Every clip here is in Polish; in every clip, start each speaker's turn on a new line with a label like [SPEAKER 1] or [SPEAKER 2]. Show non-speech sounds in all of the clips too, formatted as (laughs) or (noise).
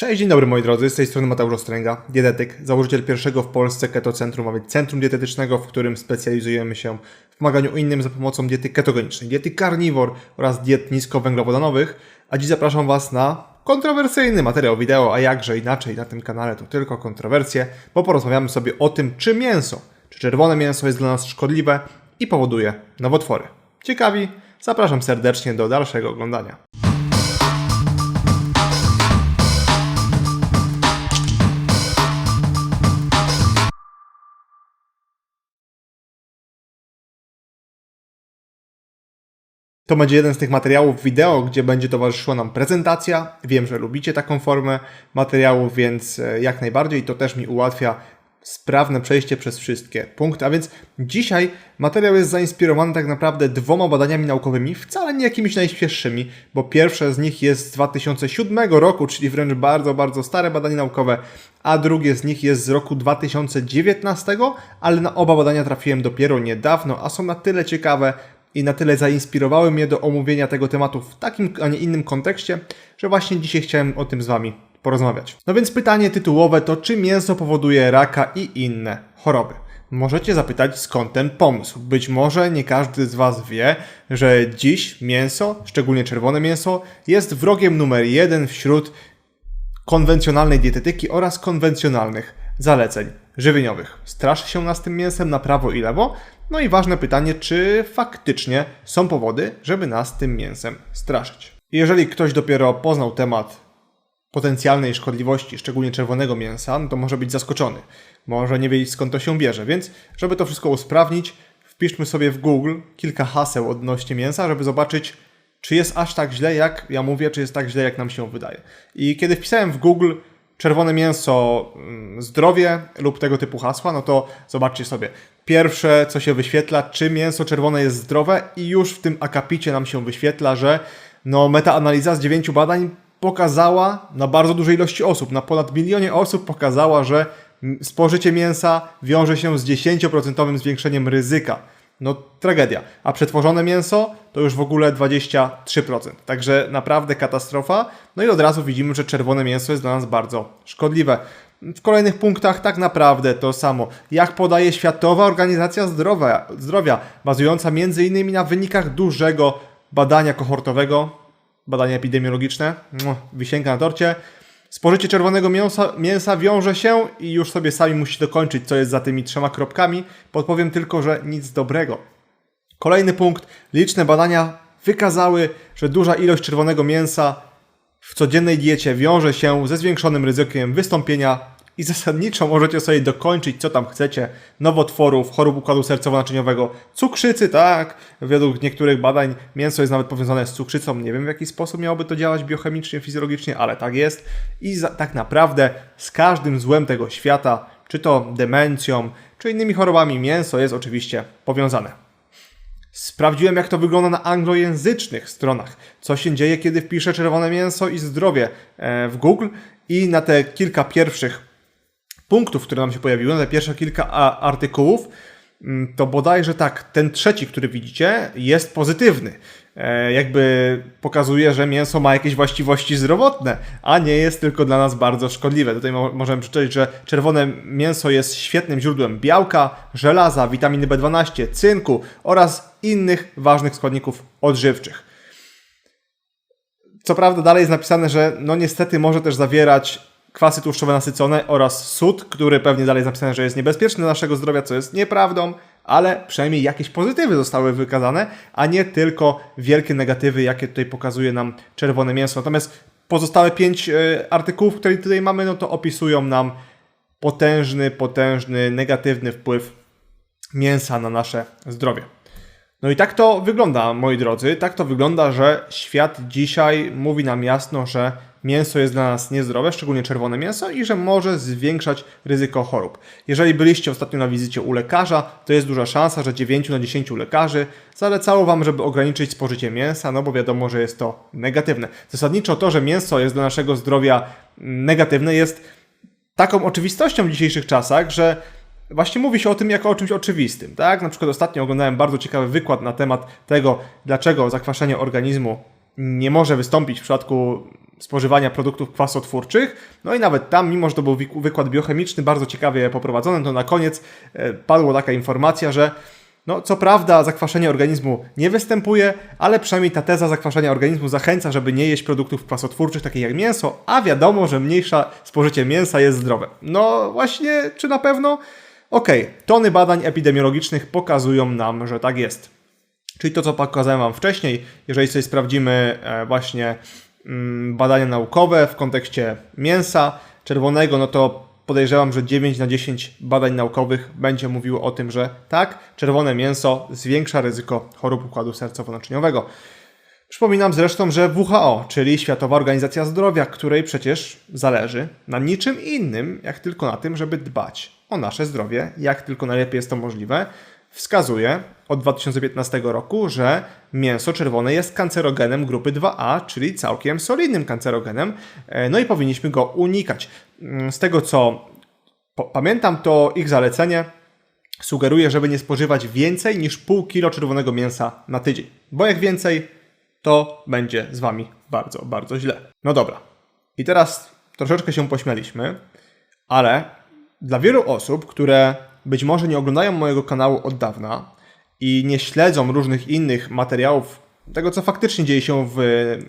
[SPEAKER 1] Cześć, dzień dobry moi drodzy, z tej strony Mateusz Ostręga, dietetyk, założyciel pierwszego w Polsce ketocentrum, a więc centrum dietetycznego, w którym specjalizujemy się w pomaganiu innym za pomocą diety ketogenicznej, diety carnivore oraz diet niskowęglowodanowych, a dziś zapraszam Was na kontrowersyjny materiał wideo, a jakże inaczej na tym kanale to tylko kontrowersje, bo porozmawiamy sobie o tym, czy mięso, czy czerwone mięso jest dla nas szkodliwe i powoduje nowotwory. Ciekawi? Zapraszam serdecznie do dalszego oglądania. To będzie jeden z tych materiałów wideo, gdzie będzie towarzyszyła nam prezentacja. Wiem, że lubicie taką formę materiałów, więc e, jak najbardziej to też mi ułatwia sprawne przejście przez wszystkie punkty. A więc dzisiaj materiał jest zainspirowany tak naprawdę dwoma badaniami naukowymi, wcale nie jakimiś najświeższymi, bo pierwsze z nich jest z 2007 roku, czyli wręcz bardzo, bardzo stare badanie naukowe, a drugie z nich jest z roku 2019, ale na oba badania trafiłem dopiero niedawno, a są na tyle ciekawe, i na tyle zainspirowały mnie do omówienia tego tematu w takim, a nie innym kontekście, że właśnie dzisiaj chciałem o tym z Wami porozmawiać. No więc pytanie tytułowe to, czy mięso powoduje raka i inne choroby? Możecie zapytać, skąd ten pomysł. Być może nie każdy z Was wie, że dziś mięso, szczególnie czerwone mięso, jest wrogiem numer jeden wśród konwencjonalnej dietetyki oraz konwencjonalnych zaleceń żywieniowych. Straszy się nas tym mięsem na prawo i lewo? No i ważne pytanie, czy faktycznie są powody, żeby nas tym mięsem straszyć. Jeżeli ktoś dopiero poznał temat potencjalnej szkodliwości, szczególnie czerwonego mięsa, no to może być zaskoczony. Może nie wiedzieć skąd to się bierze. Więc, żeby to wszystko usprawnić, wpiszmy sobie w Google kilka haseł odnośnie mięsa, żeby zobaczyć, czy jest aż tak źle, jak ja mówię, czy jest tak źle, jak nam się wydaje. I kiedy wpisałem w Google czerwone mięso, mm, zdrowie lub tego typu hasła, no to zobaczcie sobie. Pierwsze, co się wyświetla, czy mięso czerwone jest zdrowe i już w tym akapicie nam się wyświetla, że no, metaanaliza z dziewięciu badań pokazała na bardzo dużej ilości osób, na ponad milionie osób pokazała, że spożycie mięsa wiąże się z 10% zwiększeniem ryzyka. No tragedia. A przetworzone mięso to już w ogóle 23%. Także naprawdę katastrofa. No i od razu widzimy, że czerwone mięso jest dla nas bardzo szkodliwe. W kolejnych punktach tak naprawdę to samo. Jak podaje Światowa Organizacja Zdrowia, Zdrowia bazująca m.in. na wynikach dużego badania kohortowego, badania epidemiologiczne, wisienka na torcie, Spożycie czerwonego mięsa, mięsa wiąże się i już sobie sami musicie dokończyć, co jest za tymi trzema kropkami. Podpowiem tylko, że nic dobrego. Kolejny punkt. Liczne badania wykazały, że duża ilość czerwonego mięsa w codziennej diecie wiąże się ze zwiększonym ryzykiem wystąpienia i zasadniczo możecie sobie dokończyć, co tam chcecie, nowotworów, chorób układu sercowo-naczyniowego, cukrzycy, tak, według niektórych badań mięso jest nawet powiązane z cukrzycą, nie wiem w jaki sposób miałoby to działać biochemicznie, fizjologicznie, ale tak jest. I za, tak naprawdę z każdym złem tego świata, czy to demencją, czy innymi chorobami, mięso jest oczywiście powiązane. Sprawdziłem, jak to wygląda na anglojęzycznych stronach. Co się dzieje, kiedy wpiszę czerwone mięso i zdrowie e, w Google i na te kilka pierwszych punktów, które nam się pojawiły, na te pierwsze kilka artykułów, mm, to bodajże tak, ten trzeci, który widzicie, jest pozytywny. E, jakby pokazuje, że mięso ma jakieś właściwości zdrowotne, a nie jest tylko dla nas bardzo szkodliwe. Tutaj możemy przeczytać, że czerwone mięso jest świetnym źródłem białka, żelaza, witaminy B12, cynku oraz innych ważnych składników odżywczych. Co prawda dalej jest napisane, że no niestety może też zawierać kwasy tłuszczowe nasycone oraz sód, który pewnie dalej jest że jest niebezpieczny dla naszego zdrowia, co jest nieprawdą, ale przynajmniej jakieś pozytywy zostały wykazane, a nie tylko wielkie negatywy, jakie tutaj pokazuje nam czerwone mięso. Natomiast pozostałe pięć e, artykułów, które tutaj mamy, no to opisują nam potężny, potężny, negatywny wpływ mięsa na nasze zdrowie. No i tak to wygląda, moi drodzy. Tak to wygląda, że świat dzisiaj mówi nam jasno, że mięso jest dla nas niezdrowe, szczególnie czerwone mięso, i że może zwiększać ryzyko chorób. Jeżeli byliście ostatnio na wizycie u lekarza, to jest duża szansa, że 9 na 10 lekarzy zalecało Wam, żeby ograniczyć spożycie mięsa, no bo wiadomo, że jest to negatywne. Zasadniczo to, że mięso jest dla naszego zdrowia negatywne, jest taką oczywistością w dzisiejszych czasach, że właśnie mówi się o tym jako o czymś oczywistym, tak? Na przykład ostatnio oglądałem bardzo ciekawy wykład na temat tego, dlaczego zakwaszenie organizmu nie może wystąpić w przypadku spożywania produktów kwasotwórczych. No i nawet tam, mimo że to był wykład biochemiczny, bardzo ciekawie poprowadzony, to na koniec e, padła taka informacja, że no, co prawda zakwaszenie organizmu nie występuje, ale przynajmniej ta teza zakwaszenia organizmu zachęca, żeby nie jeść produktów kwasotwórczych, takich jak mięso, a wiadomo, że mniejsze spożycie mięsa jest zdrowe. No właśnie, czy na pewno? Okej, tony badań epidemiologicznych pokazują nam, że tak jest. Czyli to, co pokazałem Wam wcześniej, jeżeli sobie sprawdzimy e, właśnie mm, badania naukowe w kontekście mięsa czerwonego, no to podejrzewam, że 9 na 10 badań naukowych będzie mówiło o tym, że tak, czerwone mięso zwiększa ryzyko chorób układu sercowo-naczyniowego. Przypominam zresztą, że WHO, czyli Światowa Organizacja Zdrowia, której przecież zależy na niczym innym, jak tylko na tym, żeby dbać o nasze zdrowie, jak tylko najlepiej jest to możliwe, wskazuje od 2015 roku, że mięso czerwone jest kancerogenem grupy 2A, czyli całkiem solidnym kancerogenem, e, no i powinniśmy go unikać. Mm, Z tego co pamiętam, to ich zalecenie sugeruje, żeby nie spożywać więcej niż pół kilo czerwonego mięsa na tydzień, bo jak więcej, to będzie z Wami bardzo, bardzo źle. No dobra. I teraz troszeczkę się pośmialiśmy, ale dla wielu osób, które być może nie oglądają mojego kanału od dawna i nie śledzą różnych innych materiałów, tego co faktycznie dzieje się w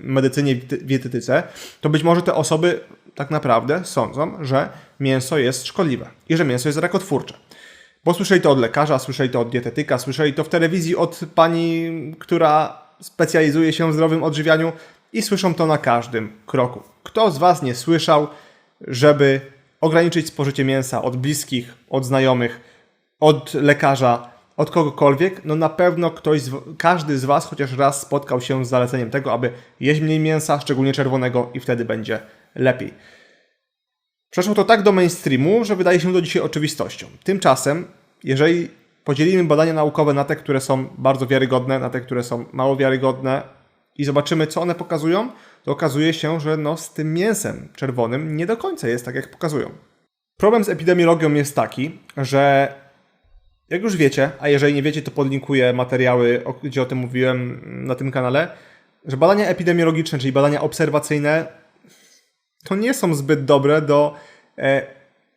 [SPEAKER 1] medycynie dietetyce, to być może te osoby tak naprawdę sądzą, że mięso jest szkodliwe i że mięso jest rakotwórcze. Bo słyszeli to od lekarza, słyszeli to od dietetyka, słyszeli to w telewizji od pani, która specjalizuje się w zdrowym odżywianiu i słyszą to na każdym kroku. Kto z Was nie słyszał, żeby ograniczyć spożycie mięsa od bliskich, od znajomych, od lekarza, od kogokolwiek? No na pewno ktoś, z, każdy z Was chociaż raz spotkał się z zaleceniem tego, aby jeść mniej mięsa, szczególnie czerwonego i wtedy będzie lepiej. Przeszło to tak do mainstreamu, że wydaje się to dzisiaj oczywistością. Tymczasem, jeżeli podzielimy badania naukowe na te, które są bardzo wiarygodne, na te, które są mało wiarygodne i zobaczymy, co one pokazują, to okazuje się, że no, z tym mięsem czerwonym nie do końca jest tak, jak pokazują. Problem z epidemiologią jest taki, że jak już wiecie, a jeżeli nie wiecie, to podlinkuję materiały, gdzie o tym mówiłem na tym kanale, że badania epidemiologiczne, czyli badania obserwacyjne, to nie są zbyt dobre do e,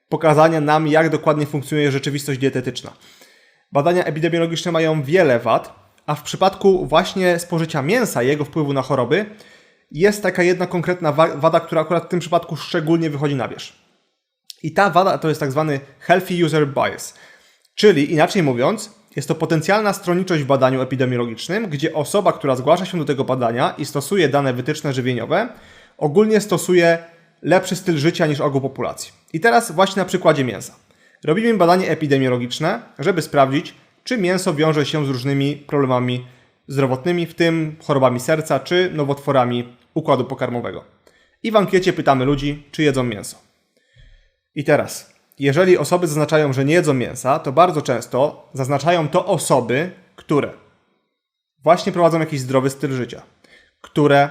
[SPEAKER 1] pokazania nam, jak dokładnie funkcjonuje rzeczywistość dietetyczna. Badania epidemiologiczne mają wiele wad, a w przypadku właśnie spożycia mięsa i jego wpływu na choroby jest taka jedna konkretna wa- wada, która akurat w tym przypadku szczególnie wychodzi na wierzch. I ta wada to jest tak zwany healthy user bias, czyli inaczej mówiąc, jest to potencjalna stronniczość w badaniu epidemiologicznym, gdzie osoba, która zgłasza się do tego badania i stosuje dane wytyczne żywieniowe, ogólnie stosuje lepszy styl życia niż ogół populacji. I teraz właśnie na przykładzie mięsa. Robimy badanie epidemiologiczne, żeby sprawdzić, czy mięso wiąże się z różnymi problemami zdrowotnymi, w tym chorobami serca czy nowotworami układu pokarmowego. I w ankiecie pytamy ludzi, czy jedzą mięso. I teraz, jeżeli osoby zaznaczają, że nie jedzą mięsa, to bardzo często zaznaczają to osoby, które właśnie prowadzą jakiś zdrowy styl życia, które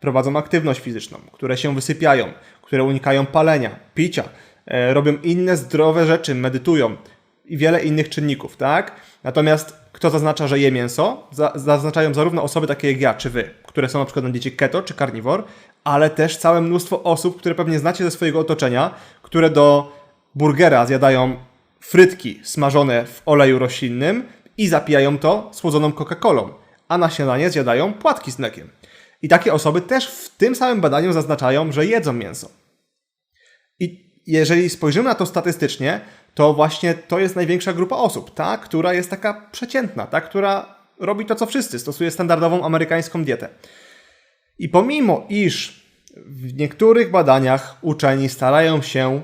[SPEAKER 1] prowadzą aktywność fizyczną, które się wysypiają, które unikają palenia, picia, e, robią inne zdrowe rzeczy, medytują i wiele innych czynników, tak? Natomiast kto zaznacza, że je mięso, za, zaznaczają zarówno osoby takie jak ja, czy wy, które są na przykład na diecie keto czy carnivore, ale też całe mnóstwo osób, które pewnie znacie ze swojego otoczenia, które do burgera zjadają frytki smażone w oleju roślinnym i zapijają to słodzoną Coca-Colą, a na śniadanie zjadają płatki z mlekiem. I takie osoby też w tym samym badaniu zaznaczają, że jedzą mięso. I jeżeli spojrzymy na to statystycznie, to właśnie to jest największa grupa osób, ta, która jest taka przeciętna, ta, która robi to, co wszyscy, stosuje standardową amerykańską dietę. I pomimo iż w niektórych badaniach uczeni starają się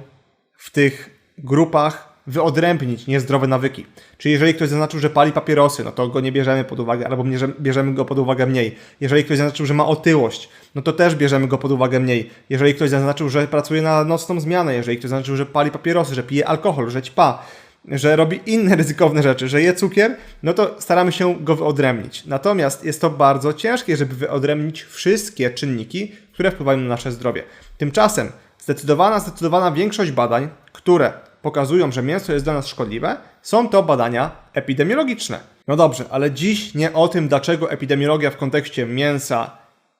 [SPEAKER 1] w tych grupach wyodrębnić niezdrowe nawyki. Czyli jeżeli ktoś zaznaczył, że pali papierosy, no to go nie bierzemy pod uwagę, albo bierzemy, go pod uwagę mniej. Jeżeli ktoś zaznaczył, że ma otyłość, no to też bierzemy go pod uwagę mniej. Jeżeli ktoś zaznaczył, że pracuje na nocną zmianę, jeżeli ktoś zaznaczył, że pali papierosy, że pije alkohol, że ćpa, że robi inne (laughs) ryzykowne rzeczy, że je cukier, no to staramy się go wyodrębnić. Natomiast jest to bardzo ciężkie, żeby wyodrębnić wszystkie czynniki, które wpływają na nasze zdrowie. Tymczasem zdecydowana, zdecydowana większość badań, które pokazują, że mięso jest dla nas szkodliwe, są to badania epidemiologiczne. No dobrze, ale dziś nie o tym, dlaczego epidemiologia w kontekście mięsa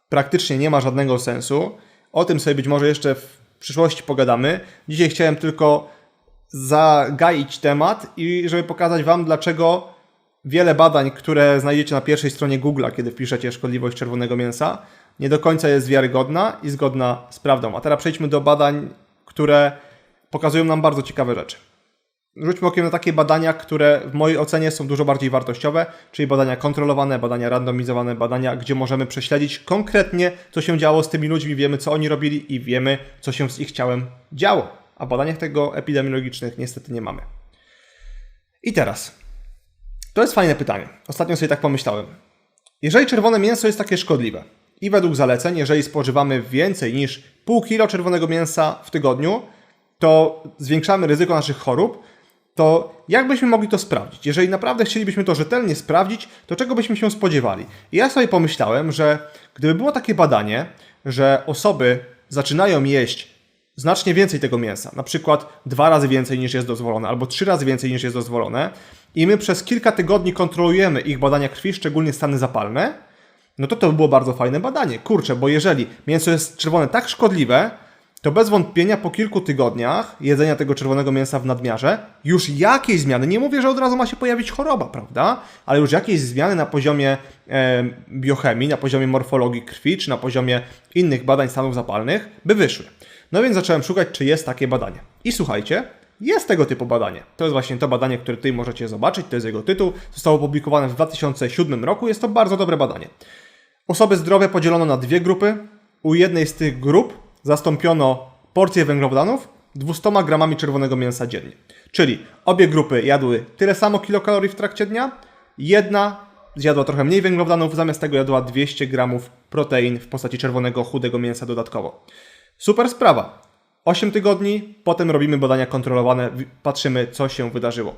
[SPEAKER 1] praktycznie nie ma żadnego sensu. O tym sobie być może jeszcze w przyszłości pogadamy. Dzisiaj chciałem tylko zagaić temat i żeby pokazać Wam, dlaczego wiele badań, które znajdziecie na pierwszej stronie Google'a, kiedy wpiszecie szkodliwość czerwonego mięsa, nie do końca jest wiarygodna i zgodna z prawdą. A teraz przejdźmy do badań, które pokazują nam bardzo ciekawe rzeczy. Rzućmy okiem na takie badania, które w mojej ocenie są dużo bardziej wartościowe, czyli badania kontrolowane, badania randomizowane, badania, gdzie możemy prześledzić konkretnie, co się działo z tymi ludźmi, wiemy, co oni robili i wiemy, co się z ich ciałem działo. A w badaniach tego epidemiologicznych niestety nie mamy. I teraz, to jest fajne pytanie. Ostatnio sobie tak pomyślałem. Jeżeli czerwone mięso jest takie szkodliwe i według zaleceń, jeżeli spożywamy więcej niż pół kilo czerwonego mięsa w tygodniu, to zwiększamy ryzyko naszych chorób, to jak byśmy mogli to sprawdzić? Jeżeli naprawdę chcielibyśmy to rzetelnie sprawdzić, to czego byśmy się spodziewali? I ja sobie pomyślałem, że gdyby było takie badanie, że osoby zaczynają jeść znacznie więcej tego mięsa, na przykład dwa razy więcej niż jest dozwolone, albo trzy razy więcej niż jest dozwolone, i my przez kilka tygodni kontrolujemy ich badania krwi, szczególnie stany zapalne, no to to by było bardzo fajne badanie. Kurczę, bo jeżeli mięso jest czerwone tak szkodliwe, to bez wątpienia po kilku tygodniach jedzenia tego czerwonego mięsa w nadmiarze już jakieś zmiany, nie mówię, że od razu ma się pojawić choroba, prawda? Ale już jakieś zmiany na poziomie e, biochemii, na poziomie morfologii krwi, czy na poziomie innych badań stanów zapalnych by wyszły. No więc zacząłem szukać, czy jest takie badanie. I słuchajcie, jest tego typu badanie. To jest właśnie to badanie, które tutaj możecie zobaczyć, to jest jego tytuł. Zostało opublikowane w 2007 roku. Jest to bardzo dobre badanie. Osoby zdrowe podzielono na dwie grupy. U jednej z tych grup zastąpiono porcję węglowodanów 200 gramami czerwonego mięsa dziennie. Czyli obie grupy jadły tyle samo kilokalorii w trakcie dnia, jedna zjadła trochę mniej węglowodanów, zamiast tego jadła 200 gramów protein w postaci czerwonego chudego mięsa dodatkowo. Super sprawa. 8 tygodni, potem robimy badania kontrolowane, patrzymy co się wydarzyło.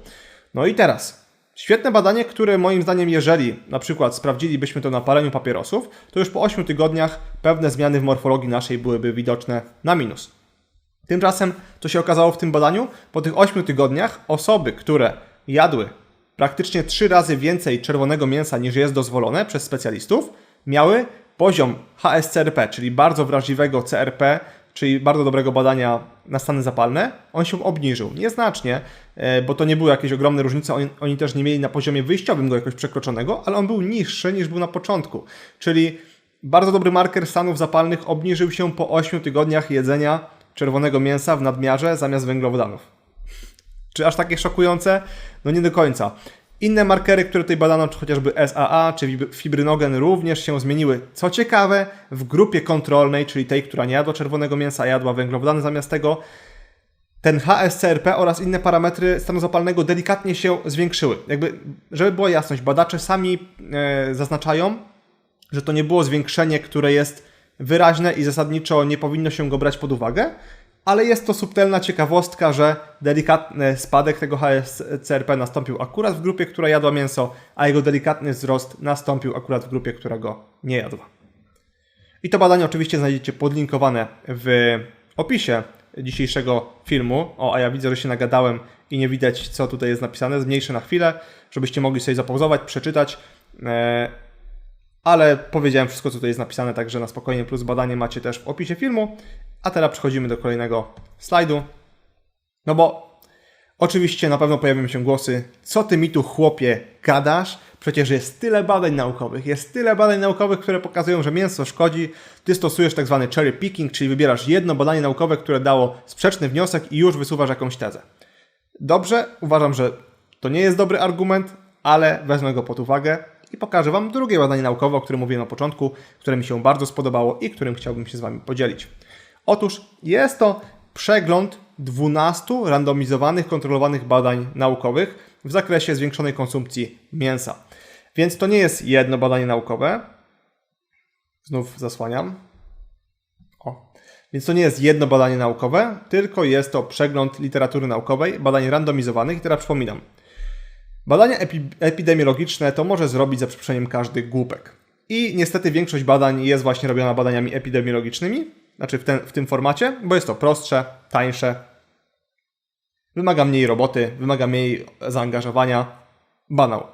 [SPEAKER 1] No i teraz Świetne badanie, które moim zdaniem, jeżeli na przykład sprawdzilibyśmy to na paleniu papierosów, to już po 8 tygodniach pewne zmiany w morfologii naszej byłyby widoczne na minus. Tymczasem, co się okazało w tym badaniu, po tych 8 tygodniach osoby, które jadły praktycznie 3 razy więcej czerwonego mięsa niż jest dozwolone przez specjalistów, miały poziom HSCRP, czyli bardzo wrażliwego CRP czyli bardzo dobrego badania na stany zapalne, on się obniżył. Nieznacznie, e, bo to nie były jakieś ogromne różnice, oni, oni też nie mieli na poziomie wyjściowym go jakoś przekroczonego, ale on był niższy niż był na początku. Czyli bardzo dobry marker stanów zapalnych obniżył się po 8 tygodniach jedzenia czerwonego mięsa w nadmiarze zamiast węglowodanów. Czy aż takie szokujące? No nie do końca. Inne markery, które tutaj badano, czy chociażby SAA, czy fibrynogen również się zmieniły. Co ciekawe, w grupie kontrolnej, czyli tej, która nie jadła czerwonego mięsa, jadła węglowodany zamiast tego, ten HSCRP oraz inne parametry stanu zapalnego delikatnie się zwiększyły. Jakby, żeby była jasność, badacze sami e, zaznaczają, że to nie było zwiększenie, które jest wyraźne i zasadniczo nie powinno się go brać pod uwagę, ale jest to subtelna ciekawostka, że delikatny spadek tego HSCRP nastąpił akurat w grupie, która jadła mięso, a jego delikatny wzrost nastąpił akurat w grupie, która go nie jadła. I to badanie oczywiście znajdziecie podlinkowane w opisie dzisiejszego filmu. O, a ja widzę, że się nagadałem i nie widać, co tutaj jest napisane. Zmniejszę na chwilę, żebyście mogli sobie zapauzować, przeczytać. E, ale powiedziałem wszystko, co tutaj jest napisane, także na spokojnie plus badanie macie też w opisie filmu. A teraz przechodzimy do kolejnego slajdu. No bo oczywiście na pewno pojawią się głosy, co ty mi tu chłopie gadasz? Przecież jest tyle badań naukowych, jest tyle badań naukowych, które pokazują, że mięso szkodzi. Ty stosujesz tak zwany cherry picking, czyli wybierasz jedno badanie naukowe, które dało sprzeczny wniosek i już wysuwasz jakąś tezę. Dobrze, uważam, że to nie jest dobry argument, ale wezmę go pod uwagę i pokażę Wam drugie badanie naukowe, o którym mówiłem na początku, które mi się bardzo spodobało i którym chciałbym się z Wami podzielić. Otóż jest to przegląd 12 randomizowanych, kontrolowanych badań naukowych w zakresie zwiększonej konsumpcji mięsa. Więc to nie jest jedno badanie naukowe. Znów zasłaniam. O. Więc to nie jest jedno badanie naukowe, tylko jest to przegląd literatury naukowej, badań randomizowanych. I teraz przypominam. Badania epi epidemiologiczne to może zrobić za przeproszeniem każdy głupek. I niestety większość badań jest właśnie robiona badaniami epidemiologicznymi, znaczy w, ten, w tym formacie, bo jest to prostsze, tańsze, wymaga mniej roboty, wymaga mniej zaangażowania. Banał.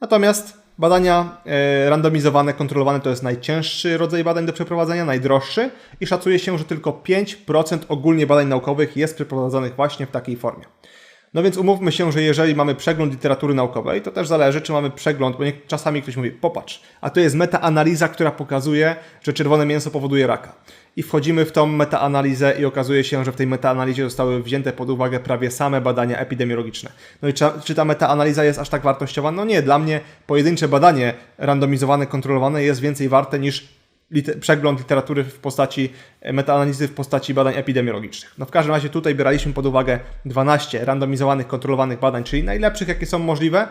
[SPEAKER 1] Natomiast Badania e, randomizowane, kontrolowane to jest najcięższy rodzaj badań do przeprowadzenia, najdroższy i szacuje się, że tylko 5% ogólnie badań naukowych jest przeprowadzanych właśnie w takiej formie. No więc umówmy się, że jeżeli mamy przegląd literatury naukowej, to też zależy, czy mamy przegląd, bo nie, czasami ktoś mówi, popatrz, a to jest metaanaliza, która pokazuje, że czerwone mięso powoduje raka. I wchodzimy w tą metaanalizę i okazuje się, że w tej metaanalizie zostały wzięte pod uwagę prawie same badania epidemiologiczne. No i czy, czy ta metaanaliza jest aż tak wartościowa? No nie, dla mnie pojedyncze badanie randomizowane, kontrolowane jest więcej warte niż lite, przegląd literatury w postaci e, metaanalizy w postaci badań epidemiologicznych. No w każdym razie tutaj braliśmy pod uwagę 12 randomizowanych, kontrolowanych badań, czyli najlepszych, jakie są możliwe.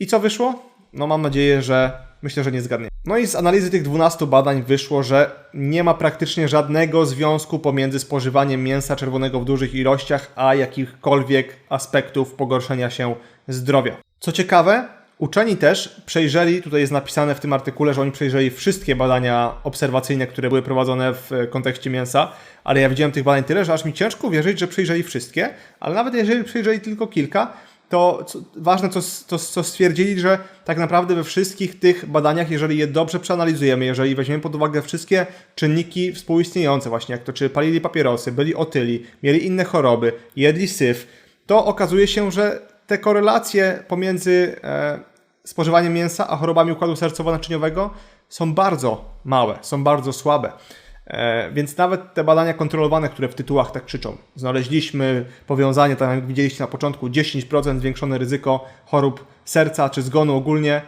[SPEAKER 1] I co wyszło? No mam nadzieję, że myślę, że nie zgadnie. No i z analizy tych 12 badań wyszło, że nie ma praktycznie żadnego związku pomiędzy spożywaniem mięsa czerwonego w dużych ilościach, a jakichkolwiek aspektów pogorszenia się zdrowia. Co ciekawe, Uczeni też przejrzeli, tutaj jest napisane w tym artykule, że oni przejrzeli wszystkie badania obserwacyjne, które były prowadzone w kontekście mięsa, ale ja widziałem tych badań tyle, że aż mi ciężko wierzyć, że przejrzeli wszystkie, ale nawet jeżeli przejrzeli tylko kilka, to co, ważne, co, to, co stwierdzili, że tak naprawdę we wszystkich tych badaniach, jeżeli je dobrze przeanalizujemy, jeżeli weźmiemy pod uwagę wszystkie czynniki współistniejące, właśnie jak to, czy palili papierosy, byli otyli, mieli inne choroby, jedli syf, to okazuje się, że te korelacje pomiędzy e, spożywaniem mięsa a chorobami układu sercowo-naczyniowego są bardzo małe, są bardzo słabe. E, więc nawet te badania kontrolowane, które w tytułach tak krzyczą, znaleźliśmy powiązanie, tak jak widzieliście na początku, 10% zwiększone ryzyko chorób serca czy zgonu ogólnie,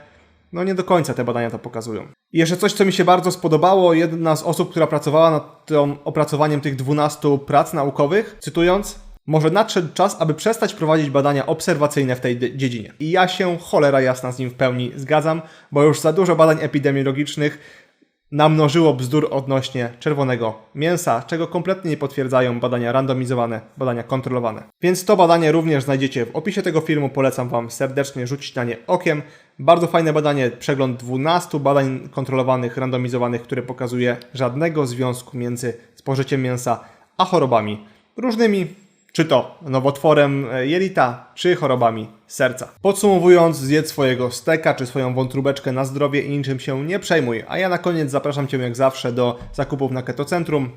[SPEAKER 1] no nie do końca te badania to pokazują. I jeszcze coś, co mi się bardzo spodobało, jedna z osób, która pracowała nad tym opracowaniem tych 12 prac naukowych, cytując, może nadszedł czas, aby przestać prowadzić badania obserwacyjne w tej dziedzinie. I ja się cholera jasna z nim w pełni zgadzam, bo już za dużo badań epidemiologicznych namnożyło bzdur odnośnie czerwonego mięsa, czego kompletnie nie potwierdzają badania randomizowane, badania kontrolowane. Więc to badanie również znajdziecie w opisie tego filmu, polecam Wam serdecznie rzucić na nie okiem. Bardzo fajne badanie, przegląd 12 badań kontrolowanych, randomizowanych, które pokazuje żadnego związku między spożyciem mięsa a chorobami różnymi, czy to nowotworem e, jelita, czy chorobami serca. Podsumowując, zjedz swojego steka czy swoją wątróbeczkę na zdrowie i niczym się nie przejmuj. A ja na koniec zapraszam Cię jak zawsze do zakupów na Ketocentrum.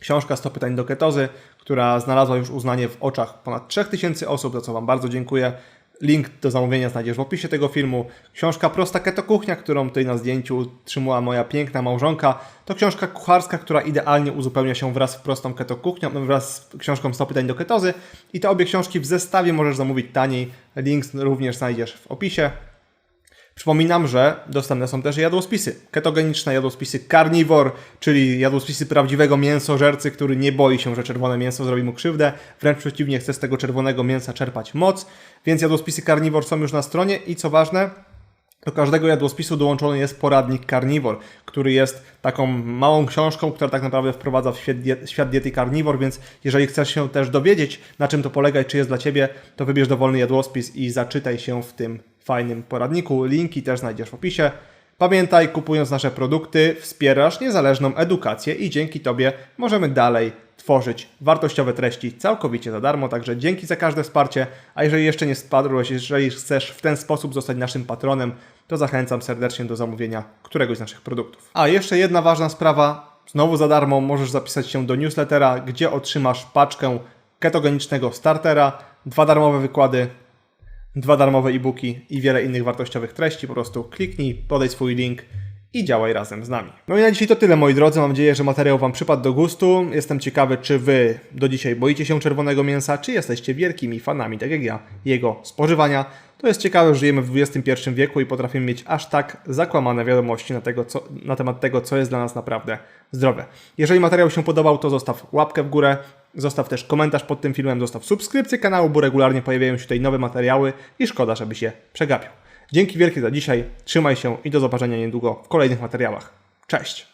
[SPEAKER 1] Książka 100 pytań do ketozy, która znalazła już uznanie w oczach ponad 3000 osób, za co Wam bardzo dziękuję. Link do zamówienia znajdziesz w opisie tego filmu. Książka Prosta Keto Kuchnia, którą tutaj na zdjęciu trzymała moja piękna małżonka, to książka kucharska, która idealnie uzupełnia się wraz z Prostą Keto Kuchnią, wraz z książką 100 pytań do ketozy. I te obie książki w zestawie możesz zamówić taniej. Link również znajdziesz w opisie. Przypominam, że dostępne są też jadłospisy. Ketogeniczne jadłospisy carnivore, czyli jadłospisy prawdziwego mięsożercy, który nie boi się, że czerwone mięso zrobi mu krzywdę. Wręcz przeciwnie, chce z tego czerwonego mięsa czerpać moc. Więc jadłospisy carnivore są już na stronie i co ważne, do każdego jadłospisu dołączony jest poradnik Carnivore, który jest taką małą książką, która tak naprawdę wprowadza w świat, diet, świat diety Carnivore, więc jeżeli chcesz się też dowiedzieć, na czym to polega i czy jest dla Ciebie, to wybierz dowolny jadłospis i zaczytaj się w tym fajnym poradniku. Linki też znajdziesz w opisie. Pamiętaj, kupując nasze produkty, wspierasz niezależną edukację i dzięki Tobie możemy dalej tworzyć wartościowe treści całkowicie za darmo. Także dzięki za każde wsparcie. A jeżeli jeszcze nie spadłeś, jeżeli chcesz w ten sposób zostać naszym patronem, to zachęcam serdecznie do zamówienia któregoś z naszych produktów. A jeszcze jedna ważna sprawa. Znowu za darmo możesz zapisać się do newslettera, gdzie otrzymasz paczkę ketogenicznego startera, dwa darmowe wykłady dwa darmowe e-booki i wiele innych wartościowych treści. Po prostu kliknij, podaj swój link i działaj razem z nami. No i na dzisiaj to tyle, moi drodzy. Mam nadzieję, że materiał Wam przypadł do gustu. Jestem ciekawy, czy Wy do dzisiaj boicie się czerwonego mięsa, czy jesteście wielkimi fanami, tak jak ja, jego spożywania. To jest ciekawe, że żyjemy w XXI wieku i potrafimy mieć aż tak zakłamane wiadomości na, tego, co, na temat tego, co jest dla nas naprawdę zdrowe. Jeżeli materiał się podobał, to zostaw łapkę w górę, zostaw też komentarz pod tym filmem, zostaw subskrypcję kanału, bo regularnie pojawiają się tutaj nowe materiały i szkoda, żeby się przegapił. Dzięki wielkie za dzisiaj, trzymaj się i do zobaczenia niedługo w kolejnych materiałach. Cześć!